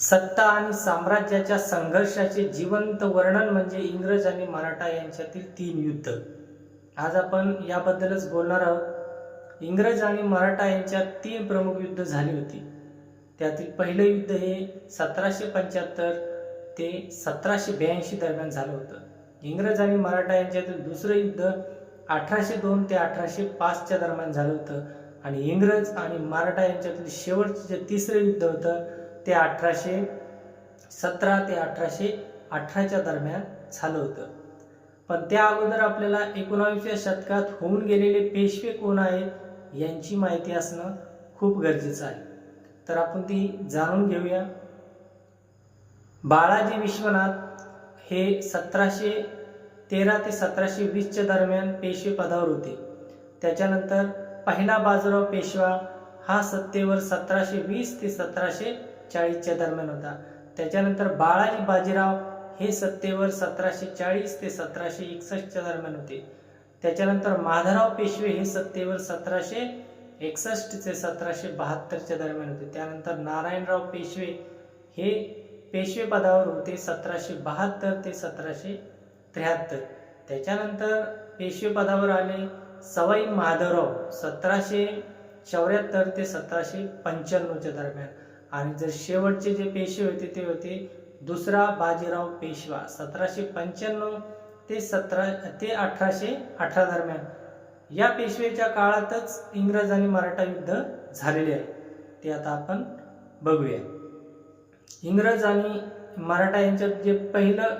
सत्ता आणि साम्राज्याच्या संघर्षाचे जिवंत वर्णन म्हणजे इंग्रज आणि मराठा यांच्यातील तीन युद्ध. आज आपण याबद्दलच बोलणार आहोत. इंग्रज आणि मराठा यांच्यात तीन प्रमुख युद्ध झाली होती. त्यातील पहिलं युद्ध हे सतराशे पंच्याहत्तर ते सतराशे ब्याऐंशी दरम्यान झालं होतं. इंग्रज आणि मराठा यांच्यातील दुसरं युद्ध अठराशे दोन ते अठराशे पाचच्या दरम्यान झालं होतं. आणि इंग्रज आणि मराठा यांच्यातील शेवटचं जे तिसरं युद्ध होतं ते अठराशे सतरा ते अठराशे अठराच्या दरम्यान झालं होतं. पण त्या अगोदर आपल्याला एकोणावीसव्या शतकात होऊन गेलेले पेशवे कोण आहेत यांची माहिती असणं खूप गरजेचं आहे. तर आपण ती जाणून घेऊया. बाळाजी विश्वनाथ हे सतराशे तेरा ते सतराशे वीसच्या दरम्यान पेशवे पदावर होते. त्याच्यानंतर पहिला बाजीराव पेशवा हा सत्तेवर सतराशे वीस ते सतराशे चाळीसच्या दरम्यान होता. त्याच्यानंतर बाळाजी बाजीराव हे सत्तेवर सतराशे चाळीस ते सतराशे एकसष्टच्या दरम्यान होते. त्याच्यानंतर माधवराव पेशवे हे सत्तेवर सतराशे एकसष्ट ते सतराशे बहात्तरच्या दरम्यान होते. त्यानंतर नारायणराव पेशवे हे पेशवे पदावर होते सतराशे बहात्तर ते सतराशे त्र्याहत्तर. त्याच्यानंतर पेशवे पदावर आले सवाई माधवराव सतराशे चौऱ्याहत्तर ते सतराशे पंच्याण्णवच्या दरम्यान. आणि जर शेवटचे जे पेशवे होते ते होते दुसरा बाजीराव पेशवा. सतराशे पंच्याण्णव ते सतरा ते अठराशे अठरा दरम्यान. या पेशवेच्या काळातच इंग्रज आणि मराठा युद्ध झालेले आहे. ते आता आपण बघूया. इंग्रज आणि मराठा यांच्यात जे पहिलं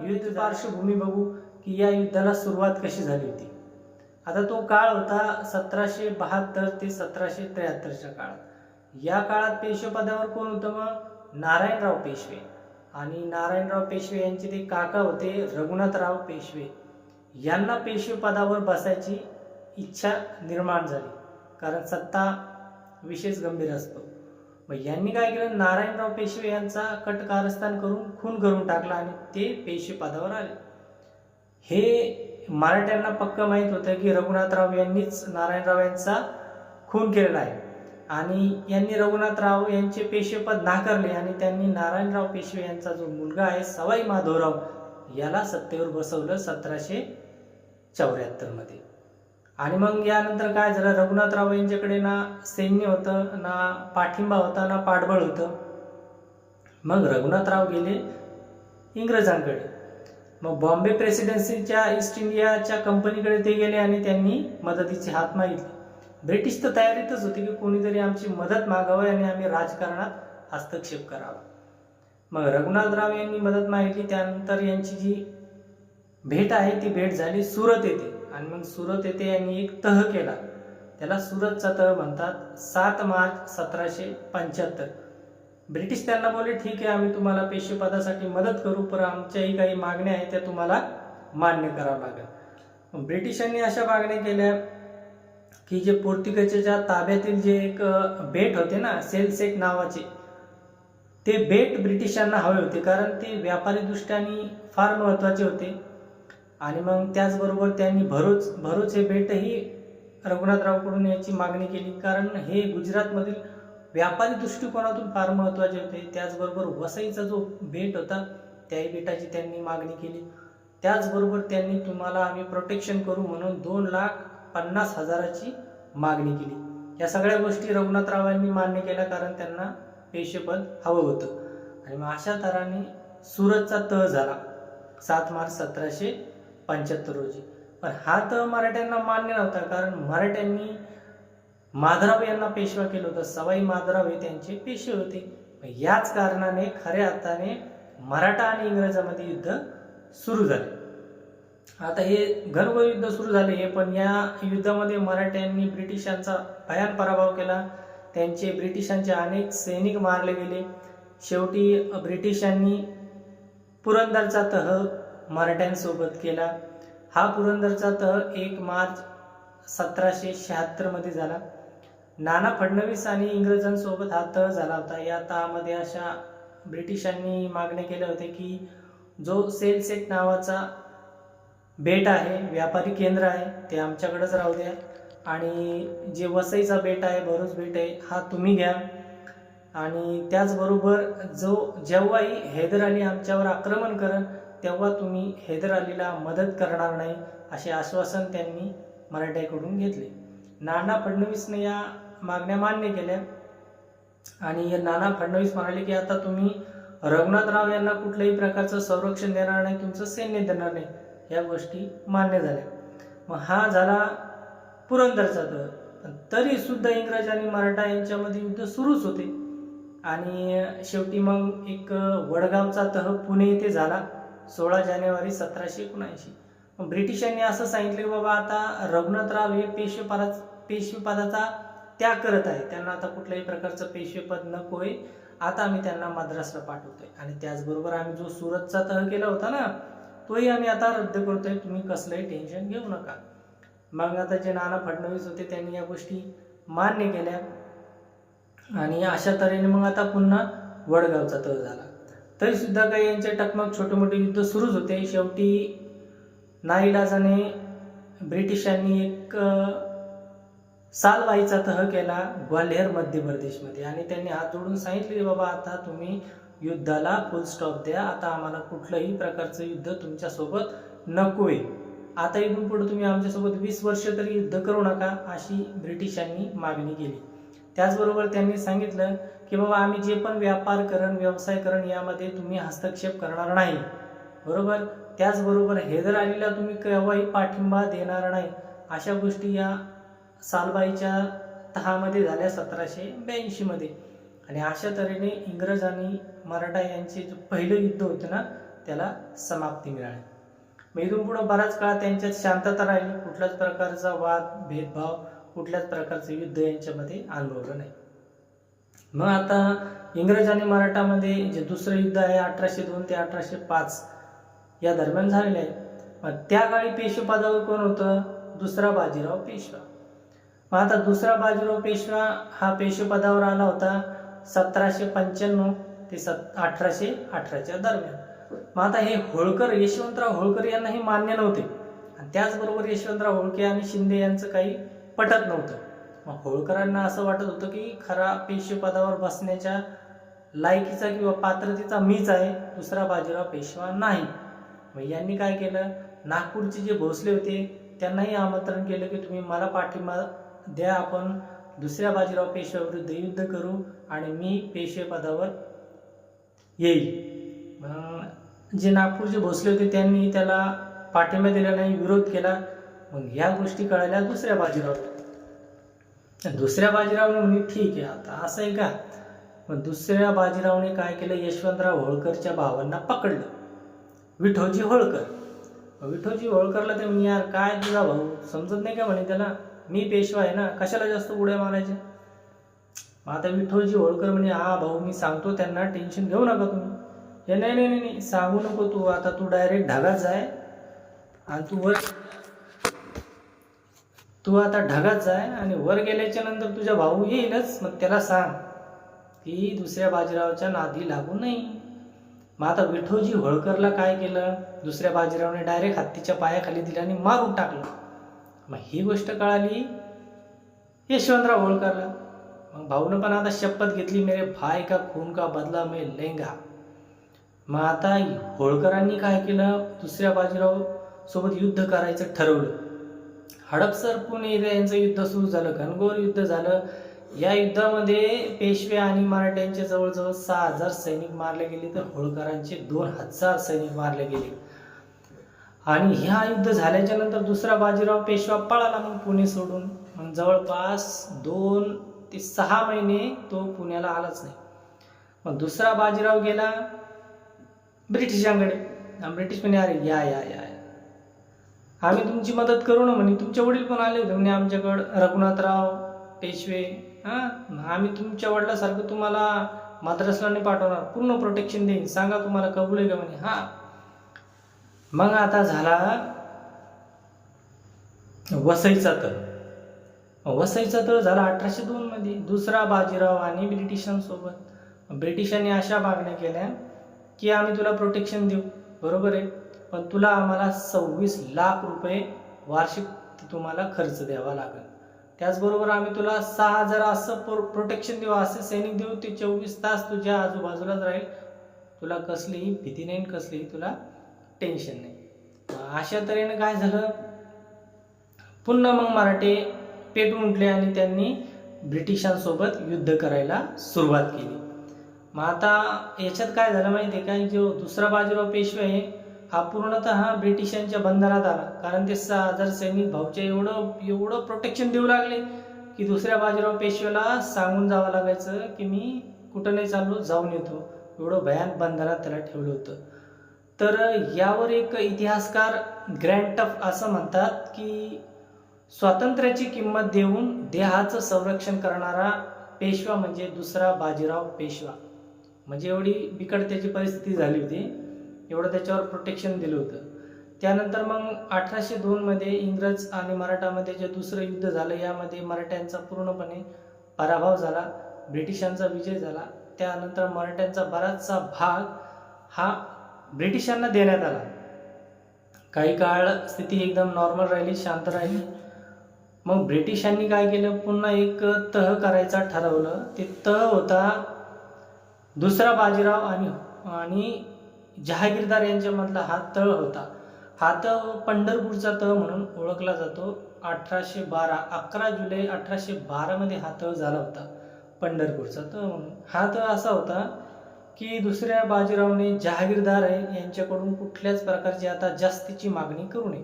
युद्ध पार्श्वभूमी बघू की या युद्धाला सुरुवात कशी झाली होती. आता तो काळ होता सतराशे बहात्तर ते सतराशे त्र्याहत्तरच्या काळात. या काळात पेशवेपदावर कोण होतं मग? नारायणराव पेशवे. आणि नारायणराव पेशवे यांचे ते काका होते रघुनाथराव पेशवे. यांना पेशवे पदावर बसायची इच्छा निर्माण झाली. कारण सत्ता विशेष गंभीर असतो. मग यांनी काय केलं? नारायणराव पेशवे यांचा कट कारस्थान करून खून करून टाकला आणि ते पेशवे पदावर आले. हे मराठ्यांना पक्क माहीत होतं की रघुनाथराव यांनीच नारायणराव यांचा खून केलेला आहे. आणि यांनी रघुनाथराव यांचे पेशवेपद नाकारले आणि त्यांनी नारायणराव पेशवे यांचा जो मुलगा आहे सवाई माधवराव याला सत्तेवर बसवलं सतराशे चौऱ्याहत्तरमध्ये आणि मग यानंतर काय झालं? रघुनाथराव यांच्याकडे ना सैन्य होतं ना पाठिंबा होता ना पाठबळ होतं. मग रघुनाथराव गेले इंग्रजांकडे. मग बॉम्बे प्रेसिडेन्सीच्या ईस्ट इंडियाच्या कंपनीकडे ते गेले आणि त्यांनी मदतीचे हात मागितले. ब्रिटिश तर तयारीतच होती की कोणीतरी आमची मदत मागावी आणि आम्ही राजकारणात हस्तक्षेप करावा. मग रघुनाथराव यांनी मदत मागितली त्यानंतर यांची जी भेट आहे ती भेट झाली सुरत येथे. आणि मग सुरत येथे यांनी एक तह केला. त्याला सुरतचा तह म्हणतात सात मार्च सतराशे पंच्याहत्तर. ब्रिटिश त्यांना बोलले ठीक आहे आम्ही तुम्हाला पेशेपदासाठी मदत करू पण आमच्याही काही मागण्या आहेत त्या तुम्हाला मान्य करावं लागेल. ब्रिटिशांनी अशा मागण्या केल्या. की जे पोर्तुगीजच्या ताब्यातील जे एक बेट होते ना सेलसेक नावाचे ते बेट ब्रिटिशांना हवे होते. कारण ते व्यापारीदृष्ट्याने फार महत्त्वाचे होते. आणि मग त्याचबरोबर त्यांनी भरूच भरूच हे बेटही रघुनाथरावकडून याची मागणी केली. कारण हे गुजरातमधील व्यापारी दृष्टिकोनातून फार महत्त्वाचे होते. त्याचबरोबर वसईचा जो बेट होता त्याही बेटाची त्यांनी मागणी केली. त्याचबरोबर त्यांनी तुम्हाला आम्ही प्रोटेक्शन करू म्हणून दोन लाख पन्नास हजाराची मागणी केली. या सगळ्या गोष्टी रघुनाथरावांनी मान्य केल्या कारण त्यांना पेशेपद हवं होतं. आणि मग अशा तऱ्हाने सुरतचा तह झाला. सात मार्च सतराशे पंच्याहत्तर रोजी. पण हा तह मराठ्यांना मान्य नव्हता कारण मराठ्यांनी माधराव यांना पेशवा केलं होतं. सवाई माधराव हे त्यांचे पेशवे होते. याच कारणाने खऱ्या अर्थाने मराठा आणि इंग्रजामध्ये युद्ध सुरू झाले. आता हे घनघोर युद्ध सुरू झाले हे पण या युद्धामध्ये मराठ्यांनी ब्रिटिशांचा भयान पराभव केला. त्यांचे ब्रिटिशांचे अनेक सैनिक मारले गेले. शेवटी ब्रिटिशांनी पुरंदरचा तह मराठ्यांसोबत केला. हा पुरंदरचा तह एक मार्च सतराशे शहात्तरमध्ये झाला. नाना फडणवीस आणि इंग्रजांसोबत हा तह झाला होता. या तहामध्ये अशा ब्रिटिशांनी मागण्या केल्या होत्या की जो सेलसेट नावाचा बेट आहे व्यापारी केंद्र आहे ते आमच्याकडंच राहू द्या. आणि जे वसईचा बेट आहे भरूच बेट आहे हा तुम्ही घ्या. आणि त्याचबरोबर जो जेव्हाही हैदर अली आमच्यावर आक्रमण करन तेव्हा तुम्ही हैदर अलीला मदत करणार नाही असे आश्वासन त्यांनी मराठ्याकडून घेतले. नाना फडणवीसने या मागण्या मान्य केल्या. आणि नाना फडणवीस म्हणाले की आता तुम्ही रघुनाथराव यांना कुठल्याही प्रकारचं संरक्षण देणार नाही तुमचं सैन्य देणार नाही. ह्या गोष्टी मान्य झाल्या. मग हा झाला पुरंदरचा तह पण तरी सुद्धा इंग्रज आणि मराठा यांच्यामध्ये युद्ध सुरूच होते. आणि शेवटी मग एक वडगावचा तह पुणे येथे झाला सोळा जानेवारी सतराशे एकोणऐंशी. ब्रिटिशांनी असं सांगितलं की बाबा आता रघुनाथराव हे पेशवेपदा पेशवेपदाचा त्याग करत आहे त्यांना आता कुठल्याही प्रकारचं पेशवेपद नको आहे. आता आम्ही त्यांना मद्रासला पाठवतोय. आणि त्याचबरोबर आम्ही जो सुरतचा तह केला होता ना तोही आम्ही आता रद्द करतोय तुम्ही कसलंही टेन्शन घेऊ नका. मग आता जे नाना फडणवीस होते त्यांनी या गोष्टी मान्य केल्या. आणि अशा तऱ्हेने मग आता पुन्हा वडगावचा तह झाला. तरी सुद्धा काही यांचे टकमक छोटे मोठे युद्ध सुरूच होते. शेवटी नाईलाजाने ब्रिटिशांनी एक सालवाईचा तह केला ग्वाल्हेर मध्य प्रदेशमध्ये. आणि त्यांनी हात जोडून सांगितले की बाबा आता तुम्ही युद्धाला फुल स्टॉप द्या. आता आम्हाला कुठलंही प्रकारचं युद्ध तुमच्यासोबत नको आहे आता इथून पुढे तुम्ही आमच्यासोबत वीस वर्ष तरी युद्ध करू नका अशी ब्रिटिशांनी मागणी केली. त्याचबरोबर त्यांनी सांगितलं की बाबा आम्ही जे पण व्यापार करण व्यवसाय करण यामध्ये तुम्ही हस्तक्षेप करणार नाही. बरोबर? त्याचबरोबर हेदर अलीला तुम्ही केव्हाही पाठिंबा देणार नाही अशा गोष्टी या सालबाईच्या तहामध्ये झाल्या सतराशे ब्याऐंशीमध्ये. आणि अशा तऱ्हेने इंग्रज आणि मराठा यांचे जे पहिलं युद्ध होतं ना त्याला समाप्ती मिळाली. मग इथून पुढं बराच काळ त्यांच्यात शांतता राहिली. कुठल्याच प्रकारचा वाद भेदभाव कुठल्याच प्रकारचं युद्ध यांच्यामध्ये अनुभवलं नाही. मग आता इंग्रज आणि मराठामध्ये जे दुसरं युद्ध आहे अठराशे दोन ते अठराशे पाच या दरम्यान झालेलं आहे. मग त्या काळी पेशवेपदावर कोण होतं? दुसरा बाजीराव पेशवा. मग आता दुसरा बाजीराव पेशवा हा पेशवेपदावर आला होता. सतराशे पंच्याण्णव ते सत अठराशे अठराच्या दरम्यान. मग आता हे होळकर यशवंतराव होळकर यांना हे मान्य नव्हते. आणि त्याचबरोबर यशवंतराव होळके आणि शिंदे यांचं काही पटत नव्हतं. मग होळकरांना असं वाटत होतं की खरा पेशवेपदावर बसण्याच्या लायकीचा किंवा पात्रतेचा मीच आहे दुसरा बाजीराव पेशवा नाही. मग यांनी काय केलं? नागपूरचे जे भोसले होते त्यांनाही आमंत्रण केलं की तुम्ही मला पाठिंबा द्या आपण दुसऱ्या बाजीराव पेशव्याविरुद्ध युद्ध करू आणि मी पेशवे पदावर येईल जे नागपूरचे भोसले होते त्यांनी त्याला पाठिंबा दिला नाही विरोध केला. मग ह्या गोष्टी कळाल्या दुसऱ्या बाजीराव. दुसऱ्या बाजीरावने म्हणे ठीक आहे आता असं आहे का? मग दुसऱ्या बाजीरावने काय केलं? यशवंतराव होळकरच्या भावांना पकडलं. विठोजी होळकर. विठोजी होळकरला ते म्हणजे यार काय तुझा भाऊ? समजत नाही का? म्हणे त्याला. मी पेशवा आहे ना कशाला जास्त उड्या मारायचे मग आता विठोजी होळकर म्हणे हा भाऊ मी सांगतो त्यांना टेन्शन घेऊ नका तुम्ही. हे नाही नाही नाही नाही सांगू नको तू आता तू डायरेक्ट ढगात जाय. आणि तू वर तू आता ढगात जाय आणि वर गेल्याच्यानंतर तुझा भाऊ येईलच मग त्याला सांग की दुसऱ्या बाजीरावच्या नादी लागू नाही मग आता विठोजी होळकरला काय केलं? दुसऱ्या बाजीरावने डायरेक्ट हत्तीच्या पायाखाली दिलं आणि मारून टाकलं. मग ही गोष्ट कळाली यशवंतराव होळकरला. मग भाऊनं पण आता शपथ घेतली मेरे भाय का खून का बदला मे लेंगा. मग आता होळकरांनी काय केलं? दुसऱ्या बाजीराव सोबत युद्ध करायचं ठरवलं. हडपसर पुणे यांचं युद्ध सुरू झालं घनघोर युद्ध झालं. या युद्धामध्ये पेशवे आणि मराठ्यांचे जवळजवळ सहा हजार सैनिक मारले गेले तर होळकरांचे दोन हजार सैनिक मारले गेले. आणि ह्या युद्ध झाल्याच्यानंतर दुसरा बाजीराव पेशवा पळाला मग पुणे सोडून. मग जवळपास दोन ते सहा महिने तो पुण्याला आलाच नाही. मग दुसरा बाजीराव गेला ब्रिटिशांकडे ब्रिटिश म्हणे अरे या या या या. आम्ही तुमची मदत करू ना म्हणे. तुमचे वडील पण आले होते म्हणे आमच्याकडं रघुनाथराव पेशवे. हां? आम्ही तुमच्या वडिलासारखं तुम्हाला मद्रासला नाही पाठवणार. पूर्ण प्रोटेक्शन देईन. सांगा तुम्हाला कबूल आहे का म्हणे. हां. मग आता झाला वसईचा तळ. वसईचा तळ झाला अठराशे दोन मध्ये. दुसरा बाजीराव आणि ब्रिटिशांसोबत ब्रिटिशांनी अशा मागण्या केल्या की आम्ही तुला प्रोटेक्शन देऊ. बरोबर आहे? पण तुला आम्हाला सव्वीस लाख रुपये वार्षिक तुम्हाला खर्च द्यावा लागेल. त्याचबरोबर आम्ही तुला सहा हजार असं प्रोटेक्शन देऊ असे सैनिक देऊ. ते चोवीस तास तुझ्या आजूबाजूलाच राहील. तुला कसलीही भीती नाही कसलीही तुला टेन्शन नाही. अशा तऱ्हेनं काय झालं? पुन्हा मग मराठे पेटून उठले आणि त्यांनी ब्रिटिशांसोबत युद्ध करायला सुरुवात केली. मग आता याच्यात काय झालं माहिती आहे का? जो दुसरा बाजीराव पेशवे आहे हा पूर्णतः ब्रिटिशांच्या बंधनात आला. कारण ते सहा हजार सैनिक भाऊचे एवढं एवढं प्रोटेक्शन देऊ लागले की दुसऱ्या बाजीराव पेशव्याला सांगून जावं लागायचं की मी कुठं नाही चाललो जाऊन येतो. एवढं भयान बंधनात त्याला ठेवलं होतं. तर यावर एक इतिहासकार ग्रँटफ असं म्हणतात की स्वातंत्र्याची किंमत देऊन देहाचं संरक्षण करणारा पेशवा म्हणजे दुसरा बाजीराव पेशवा. म्हणजे एवढी बिकट त्याची परिस्थिती झाली होती. एवढं त्याच्यावर प्रोटेक्शन दिलं होतं. त्यानंतर मग अठराशे दोनमध्ये इंग्रज आणि मराठामध्ये जे दुसरं युद्ध झालं यामध्ये मराठ्यांचा पूर्णपणे पराभव झाला ब्रिटिशांचा विजय झाला. त्यानंतर मराठ्यांचा बराचसा भाग हा ब्रिटिशांना देण्यात आला. काही काळ स्थिती एकदम नॉर्मल राहिली शांत राहिली. मग ब्रिटिशांनी काय केलं? पुन्हा एक तह करायचा ठरवलं. ते तह होता दुसरा बाजीराव आणि आणि जहागीरदार यांच्यामधला हा तळ होता. हा तळ पंढरपूरचा तळ म्हणून ओळखला जातो. अठराशे बारा अकरा जुलै अठराशे बारामध्ये हा तळ झाला होता. पंढरपूरचा तळ म्हणून. हा तळ असा होता की दुसऱ्या बाजीरावने जहागीरदार आहे यांच्याकडून कुठल्याच प्रकारची आता जास्तीची मागणी करू नये.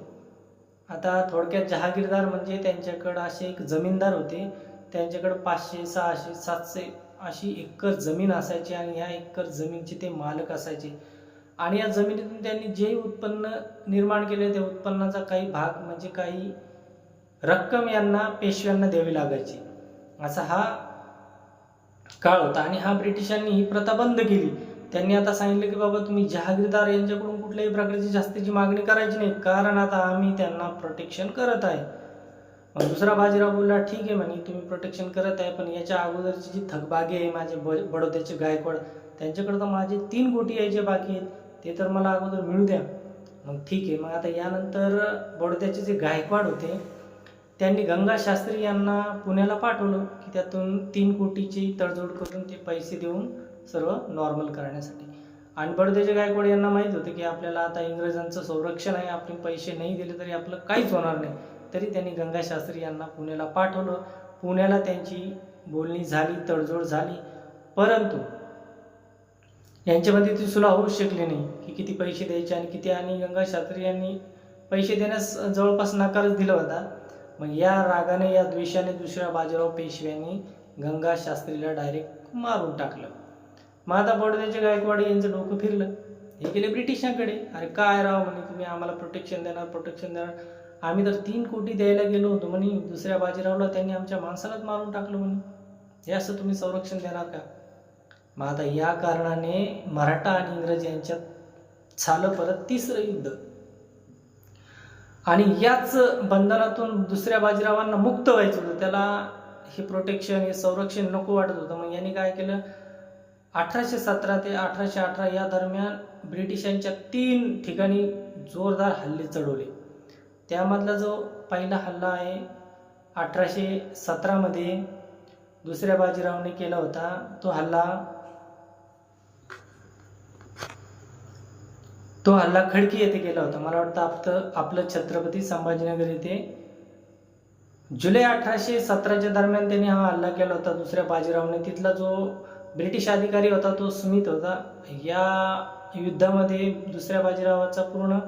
आता थोडक्यात जहागीरदार म्हणजे त्यांच्याकडं असे एक जमीनदार होते. त्यांच्याकडं पाचशे सहाशे सातशे अशी एकर जमीन असायची आणि ह्या एकर जमीनचे ते मालक असायचे. आणि या जमिनीतून त्यांनी जे उत्पन्न निर्माण केले त्या उत्पन्नाचा काही भाग म्हणजे काही रक्कम यांना पेशव्यांना द्यावी लागायची. असा हा काळ होता आणि हा ब्रिटिशांनी ही प्रथा बंद केली. त्यांनी आता सांगितलं की बाबा तुम्ही जहागीरदार यांच्याकडून कुठल्याही प्रकारची जास्तीची मागणी करायची नाही. कारण आता आम्ही त्यांना प्रोटेक्शन करत आहे. मग दुसरा बाजीराव बोलला ठीक आहे म्हणे तुम्ही प्रोटेक्शन करत आहे पण याच्या अगोदरची जी थकबागी आहे माझे ब बडोद्याचे गायकवाड त्यांच्याकडे तर माझे तीन कोटी यायचे बाकी आहेत. ते तर मला अगोदर मिळू द्या. मग ठीक आहे मग आता यानंतर बडोद्याचे जे गायकवाड होते त्यांनी गंगा शास्त्री यांना पुण्याला पाठवलं की त्यातून तीन कोटीची तडजोड करून ते पैसे देऊन सर्व नॉर्मल करण्यासाठी. आणि बडदेजे गायकवाड यांना माहीत होतं की आपल्याला आता इंग्रजांचं संरक्षण आहे आपण पैसे नाही दिले तरी आपलं काहीच होणार नाही. तरी त्यांनी गंगा शास्त्री यांना पुण्याला पाठवलं. पुण्याला त्यांची बोलणी झाली तडजोड झाली. परंतु यांच्यामध्ये ती सुला होऊ शकली नाही की किती पैसे द्यायचे आणि किती. आणि गंगा शास्त्री यांनी पैसे देण्यास जवळपास नकारच दिला होता. मग या रागाने या द्वेषाने दुसऱ्या बाजीराव पेशव्यांनी गंगा शास्त्रीला डायरेक्ट मारून टाकलं. मग आता बडोद्याचे गायकवाड यांचं डोकं फिरलं. हे गेले ब्रिटिशांकडे. अरे काय राव म्हणे तुम्ही आम्हाला प्रोटेक्शन देणार प्रोटेक्शन देणार. आम्ही तर तीन कोटी द्यायला गेलो होतो म्हणे. दुसऱ्या बाजीरावला त्यांनी आमच्या माणसालाच मारून टाकलं म्हणे. हे असं तुम्ही संरक्षण देणार का? मग आता या कारणाने मराठा आणि इंग्रज यांच्यात झालं परत तिसरं युद्ध. आणि याच बंधनातून दुसऱ्या बाजीरावांना मुक्त व्हायचं होतं. त्याला हे प्रोटेक्शन हे संरक्षण नको वाटत होतं. मग यांनी काय केलं? अठराशे सतरा ते अठराशे अठरा या दरम्यान ब्रिटिशांच्या तीन ठिकाणी जोरदार हल्ले चढवले. त्यामधला जो पहिला हल्ला आहे अठराशे सतरामध्ये दुसऱ्या बाजीरावने केला होता तो हल्ला तो हल्ला खडकी येथे केला होता. मला वाटतं आपलं आपलं छत्रपती संभाजीनगर येथे. जुलै अठराशे सतराच्या दरम्यान त्यांनी हा हल्ला केला होता. दुसऱ्या बाजीरावने तिथला जो ब्रिटिश अधिकारी होता तो स्मित होता. या युद्धामध्ये दुसऱ्या बाजीरावाचा पूर्ण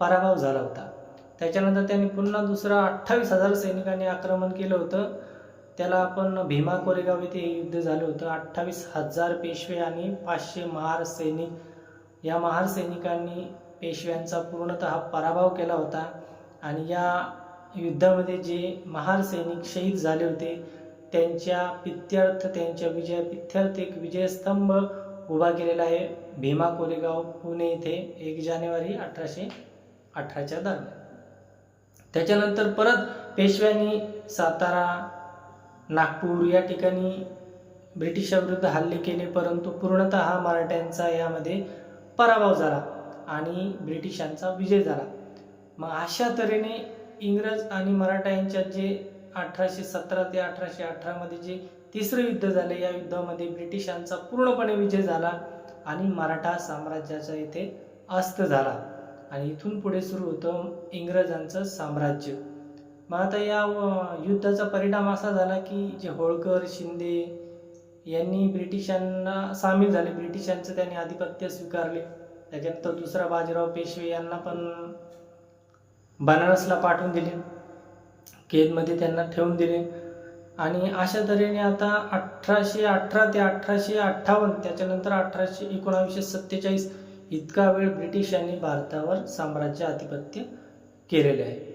पराभव झाला होता. त्याच्यानंतर त्यांनी पुन्हा दुसरा अठ्ठावीस हजार सैनिकांनी आक्रमण केलं होतं. त्याला आपण भीमा कोरेगाव येथे हे युद्ध झालं होतं. अठ्ठावीस हजार पेशवे आणि पाचशे महार सैनिक या महार सैनिकांनी पेशव्यांचा पूर्णतः पराभव केला होता आणि या युद्धामध्ये जे महार सैनिक शहीद झाले होते त्यांच्या पित्यर्थ त्यांच्या विजय पित्यर्थ एक विजयस्तंभ उभा केलेला आहे भीमा कोरेगाव पुणे येथे एक जानेवारी अठराशे अठराच्या दरम्यान. त्याच्यानंतर परत पेशव्यांनी सातारा नागपूर या ठिकाणी ब्रिटिशाविरुद्ध हल्ले केले परंतु पूर्णतः हा मराठ्यांचा यामध्ये पराभव झाला आणि ब्रिटिशांचा विजय झाला. मग अशा तऱ्हेने इंग्रज आणि मराठा यांच्यात जे अठराशे सतरा ते अठराशे अठरामध्ये जे तिसरं युद्ध झाले या युद्धामध्ये ब्रिटिशांचा पूर्णपणे विजय झाला आणि मराठा साम्राज्याचा इथे अस्त झाला. आणि इथून पुढे सुरू होतं इंग्रजांचं साम्राज्य. मग आता या युद्धाचा परिणाम असा झाला की जे होळकर शिंदे यांनी ब्रिटिशांना सामील झाले. ब्रिटिशांचं त्यांनी आधिपत्य स्वीकारले. त्याच्यानंतर दुसरा बाजीराव पेशवे यांना पण बनारसला पाठवून दिले. केदमध्ये त्यांना ठेवून दिले. आणि अशा तऱ्हेने आता अठराशे अठरा ते अठराशे अठ्ठावन्न त्याच्यानंतर अठराशे एकोणावीसशे सत्तेचाळीस इतका वेळ ब्रिटिशांनी भारतावर साम्राज्य आधिपत्य केलेले आहे.